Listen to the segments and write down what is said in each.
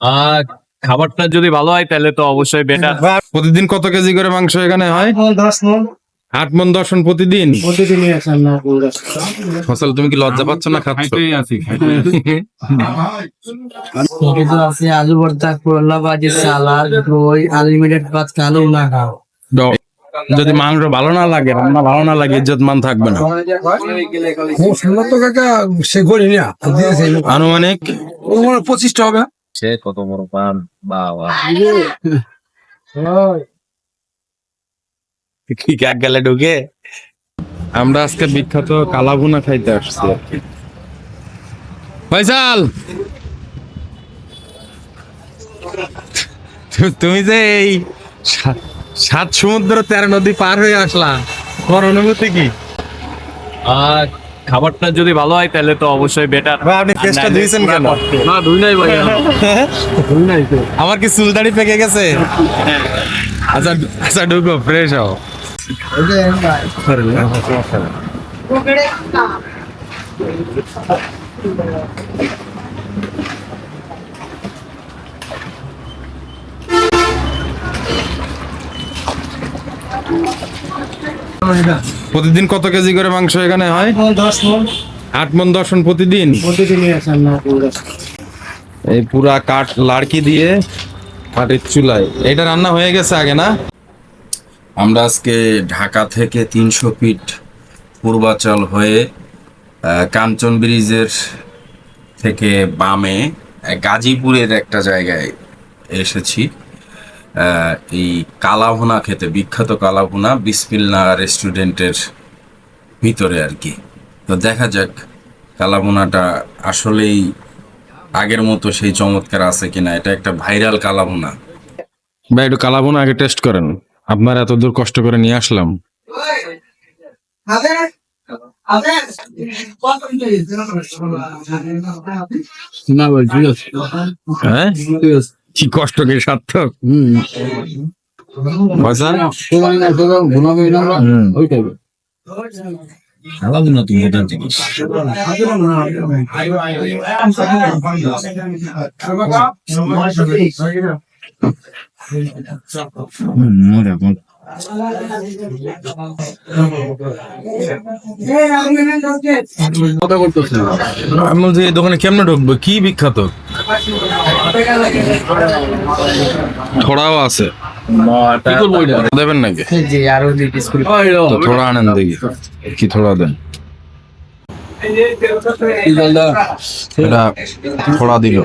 আর খাবারটা যদি ভালো হয় তাহলে তো অবশ্যই বেটার প্রতিদিন কত কেজি করে মাংস এখানে হয়? আট মন দশ প্রতিদিন? ফসল তুমি কি লজ্জা পাচ্ছ না খাচ্ছ? আছি আছে। আলু ভর্তা করলা ভাজি সালাদ দই আনলিমিটেড ভাত কালো না খাও। যদি মাংস ভালো না লাগে রান্না ভালো না লাগে ইজ্জত মান থাকবে না। তো কাকা সে গড়ি না আনুমানিক? পঁচিশটা হবে সে কত বড় পান বাবা কি এক গেলে ঢুকে? আমরা আজকে বিখ্যাত কালাভুনা খাইতে আসছি ফয়সাল! তুমি যে এই সাত সমুদ্র তেরো নদী পার হয়ে আসলা তোমার অনুভূতি কি? আর খাবারটা যদি ভালো হয় তাহলে তো অবশ্যই বেটার ভাই আপনি টেস্টটা দিয়েছেন কেন? না দুই নাই ভাই ধুই নাই তো। আমার কি চুলদাড়ি পেকে গেছে? আচ্ছা আচ্ছা ঢুকো ফ্রেশ হও। প্রতিদিন কত কেজি করে মাংস এখানে হয়? দশ মন। আট মন দশ মন প্রতিদিন? এই পুরা কাঠ লাড়কি দিয়ে মাটির চুলায়। এটা রান্না হয়ে গেছে আগে না? আমরা আজকে ঢাকা থেকে তিনশো ফিট পূর্বাচল হয়ে কাঞ্চন ব্রিজের থেকে বামে গাজীপুরের একটা জায়গায় এসেছি। এই কালাভুনা খেতে বিখ্যাত কালাভুনা বিসমিল্লা রেস্টুরেন্টের ভিতরে আর কি। তো দেখা যাক কালাভুনাটা আসলেই আগের মতো সেই চমৎকার আছে কিনা। এটা একটা ভাইরাল কালাভুনা। ভাই একটু কালাভুনা আগে টেস্ট করেন। আপনার এত দূর কষ্ট করে নিয়ে আসলাম। না ভাই ঠিক আছে। হ্যাঁ? কি কষ্ট কি। সার্থক বলছি এই দোকানে কেমনে ঢুকবো? কি বিখ্যাত? থোড়াও আছে। দেবেন নাকি? জি আরও দুই পিস করে। থোড়া আনেন দেখি। কি থোড়া দেন? এটা থোড়া দিল।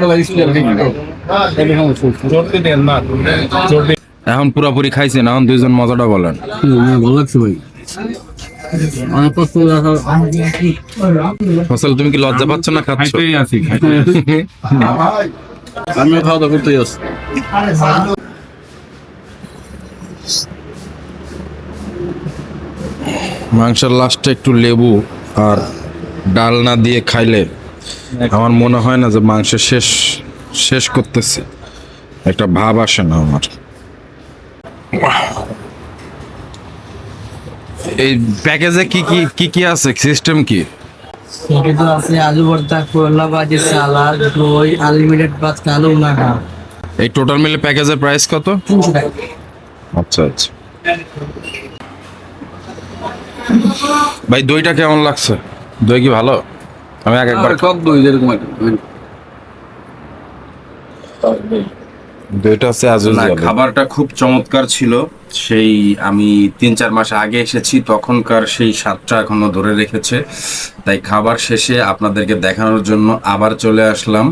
এখন পুরাপুরি খাইছেন এখন দুইজন মজাটা বলেন। ভালো লাগছে ভাই। ফসল তুমি কি লজ্জা পাচ্ছ না খাচ্ছ? আছি আমি খাওয়া দাওয়া করতে যাচ্ছি মাংসের লাস্টে একটু লেবু আর ডাল না দিয়ে খাইলে আমার মনে হয় না যে মাংস শেষ শেষ করতেছে। একটা ভাব আসে না আমার। এই প্যাকেজে কি কি কি কি আছে? সিস্টেম কি? কিছু আছে আলু ভর্তা করলা ভাজি সালাদ দই আনলিমিটেড ভাত কালো না এই টোটাল মিলে প্যাকেজের প্রাইস কত? আচ্ছা আচ্ছা। ভাই দইটা কেমন লাগছে? দই কি ভালো? আমি এক একবার সব দই যেরকম একটা আছে আজ না খাবারটা খুব চমৎকার ছিল। সেই আমি তিন চার মাস আগে এসেছি তখনকার সেই স্বাদটা এখনও ধরে রেখেছে। তাই খাবার শেষে আপনাদেরকে দেখানোর জন্য আবার চলে আসলাম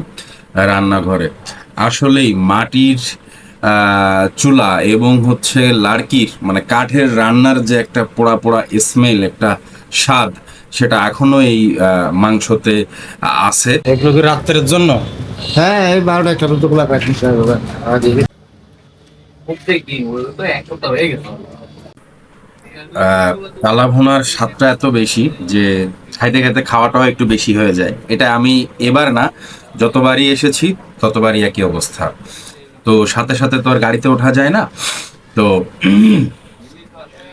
রান্নাঘরে। আসলেই মাটির চুলা এবং হচ্ছে লাড়কির মানে কাঠের রান্নার যে একটা পোড়া পোড়া স্মেল একটা স্বাদ সেটা এখনও এই আহ, মাংসতে আছে। এগুলো কি রাত্রের জন্য? হ্যাঁ এই বারোটা একটা তো খোলা প্যাকেট আহ, কালা ভুনার স্বাদটা এত বেশি যে খাইতে খাইতে খাওয়াটাও একটু বেশি হয়ে যায়। এটা আমি এবার না যতবারই এসেছি ততবারই একই অবস্থা। তো সাথে সাথে তো আর গাড়িতে ওঠা যায় না। তো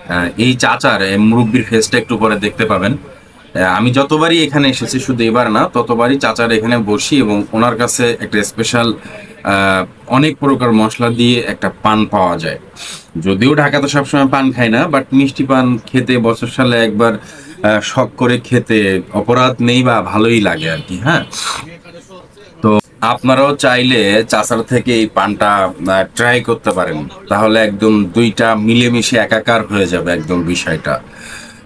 আহ, এই চাচার এই মুরব্বির ফেসটা একটু পরে দেখতে পাবেন। আমি যতবারই এখানে এসেছি, শুধু এবার না, ততবারই চাচার এখানে বসি এবং ওনার কাছে একটা স্পেশাল অনেক প্রকার মশলা দিয়ে একটা পান পাওয়া যায়। যদিও ঢাকাতে সবসময় পান খাই না বাট মিষ্টি পান খেতে, বছর সালে একবার শখ করে খেতে অপরাধ নেই বা ভালোই লাগে আর কি হ্যাঁ? তো আপনারাও চাইলে চাষার থেকে এই পানটা ট্রাই করতে পারেন। তাহলে একদম দুইটা মিলেমিশে একাকার হয়ে যাবে একদম বিষয়টা।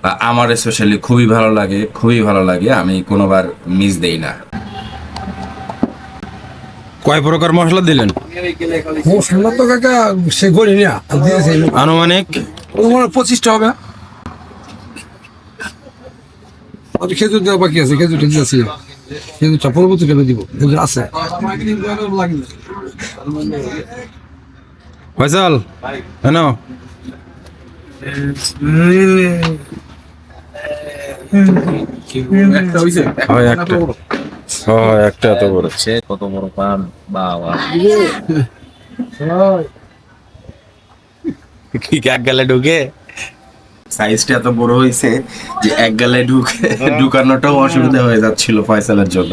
আমার স্পেশালি খুবই ভালো লাগে খুবই ভালো লাগে আমি কোনোবার মিস দেই না। কয় প্রকার মশলা দিলেন? মশলা তো কাকা সে গড়ি না দিয়েছে। আনুমানিক? পঁচিশটা হবে। আর খেজুর দেওয়া বাকি আছে খেজুর টেজুর আছে খেজুরটা পরবর্তী টাইমে দিব খেজুর আছে। ফয়সাল হয় এক গালে ঢুকে ঢুকানোটাও অসুবিধা হয়ে যাচ্ছিল ফয়সালের জন্য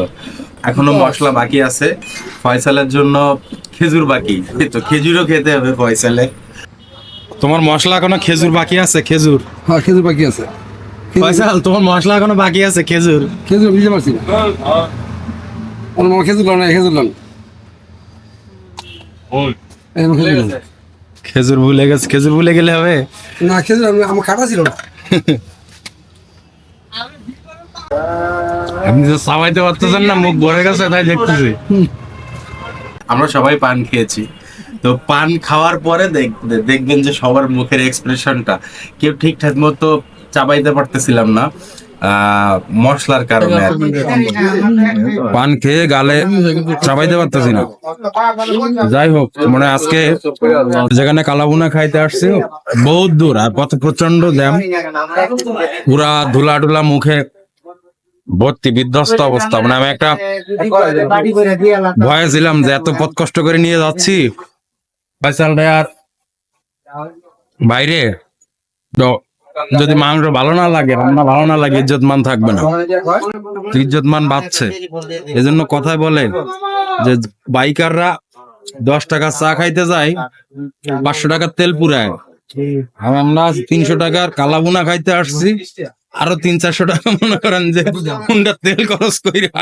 এখনও মশলা বাকি আছে ফয়সালের জন্য খেজুর বাকি তো খেজুরও খেতে হবে ফয়সালে তোমার মশলা এখনও খেজুর বাকি আছে? খেজুর? হ্যাঁ খেজুর বাকি আছে। ফয়সাল তোমার মশলা এখনও বাকি আছে খেজুর। খেজুর বুঝতে পারছি না। ওর মামা খেজুর লান খেজুর লান খেজুর ভুলে গেছে খেজুর ভুলে গেলে হবে? না খেজুর আমি- আমার কাটা ছিল না। আপনি তো সাবাইতে পারতেছেন না মুখ ভরে গেছে তাই দেখতেছি। আমরা সবাই পান খেয়েছি। তো পান খাওয়ার পরে দেখ- দেখবেন যে সবার মুখের এক্সপ্রেশনটা কেউ ঠিকঠাক মতো চাবাইতে পারতেছিলাম না মশলার কারণে পান খেয়ে গালে চাবাইতে পারতেছি না। যাই হোক মানে আজকে যেখানে কালাবুনা খাইতে আসছি, বহুত দূর, আর পথ প্রচণ্ড জ্যাম। পুরা ধুলা টুলা মুখে ভর্তি বিধ্বস্ত অবস্থা। মানে আমি একটা ভয়ে ছিলাম যে এত পথ কষ্ট করে নিয়ে যাচ্ছি। আর বাইরে। যদি মাংস ভালো না লাগে রান্না ভালো না লাগে ইজ্জত মান থাকবে না। ইজ্জত মান বাড়ছে। এজন্য কথায় বলে যে বাইকাররা দশ টাকার চা খাইতে যায় পাঁচশো টাকার তেল পুরায়। আর আমরা তিনশো টাকার কালাবুনা খাইতে আসছি আরও তিন চারশো টাকা মনে করেন যে তেল খরচ কইরা।